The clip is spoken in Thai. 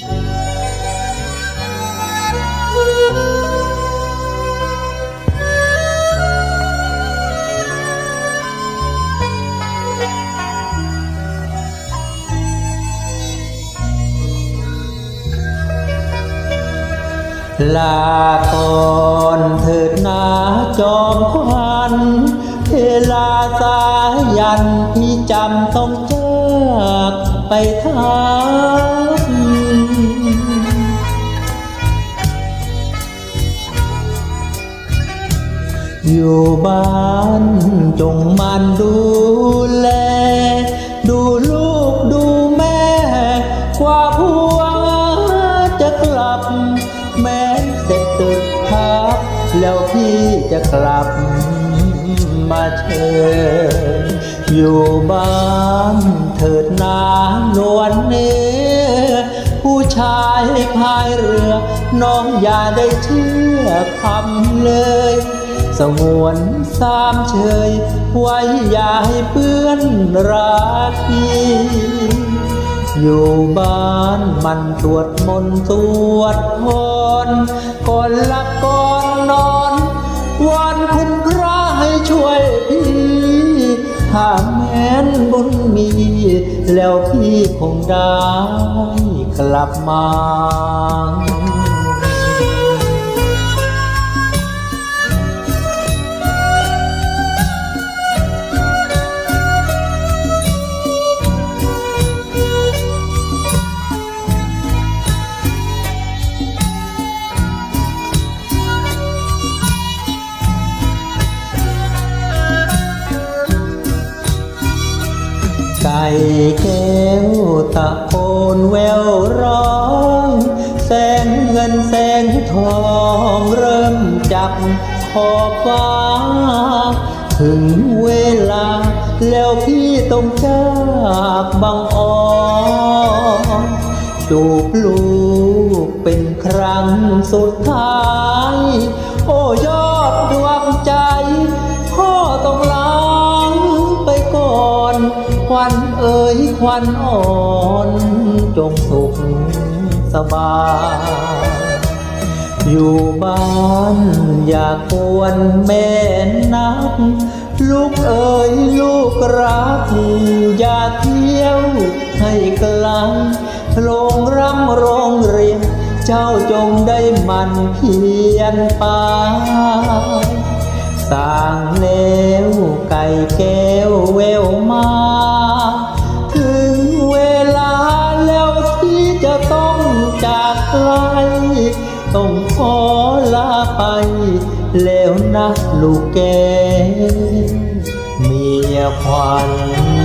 ลาก่อนเถิดนาจอมควันเวลาสายันพี่จำต้องจากไปทัน อยู่บ้านจงมันดูแล ดูลูกดูแม่ กว่าผัวจะกลับ แม้เสร็จตึกพักแล้วพี่จะกลับมาเชิญอยู่บ้านเถิดนานวลเนื้อผู้ชายพายเรือ น้องอย่าได้เชื่อคำเลย สงวนสามเชยไว้อย่าให้เปื้อนรักพี่อยู่บ้านมันสวดมนต์สวดพรก่อนหลับก่อนนอนวันคุณพระให้ช่วยพี่ถ้าแม้นบุญมี แล้วพี่คงได้กลับมา แก้วตะโกนแววร้อง แสงเงินแสงทองเริ่มจับขอบฟ้า ถึงเวลา แล้วพี่ต้องจากบางอ่อจูบลูกเป็นครั้งสุดท้าย ควันเอ๋ยควันอ่อนจงสุขสบายอยู่บ้านอย่ากวนแม่นัก ลูกเอ๋ยลูกรัก อย่าเที่ยวให้ไกลโรงรำโรงเรียน เจ้าจงได้มันเพียรไปสร้างแล้ว ไก่แก้วแววมา ถึงเวลาแล้วที่จะต้องจากไกลต้องขอลาไป แล้วนะลูกแกเมียควัน